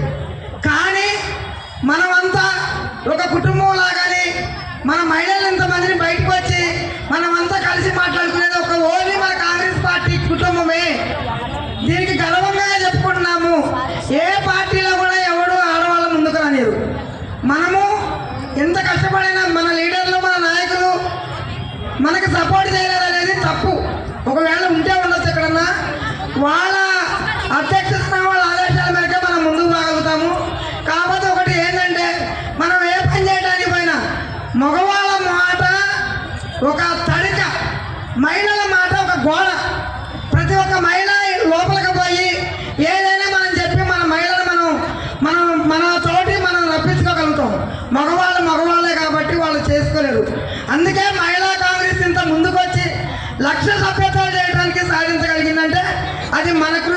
సరిపోయింది కానీ మనమంతా ఒక కుటుంబం లాగానే మన మహిళలు ఇంతమందిని బయటకు వచ్చి మనమంతా కలిసి మాట్లాడుకునేది ఒక ఓన్లీ మన కాంగ్రెస్ పార్టీ కుటుంబమే. దీనికి గర్వంగా చెప్పుకుంటున్నాము. ఏ పార్టీలో కూడా ఎవడు ఆడవాళ్ళ ముందుకు రానిరు. మనము ఎంత కష్టపడైనా మన మగవాళ్ళ మాట ఒక తడిక మహిళల మాట ఒక గోడ. ప్రతి ఒక్క మహిళ లోపలికి పోయి ఏదైనా మనం చెప్పి మన మహిళలు మనం మనం మన తోటి మనం రప్పించుకోగలుగుతాం. మగవాళ్ళు మగవాళ్ళే కాబట్టి వాళ్ళు చేసుకోలేరు. అందుకే మహిళా కాంగ్రెస్ ఇంత ముందుకు వచ్చి లక్ష సభ్యత్వాలు చేయడానికి సాధించగలిగిందంటే అది మనకు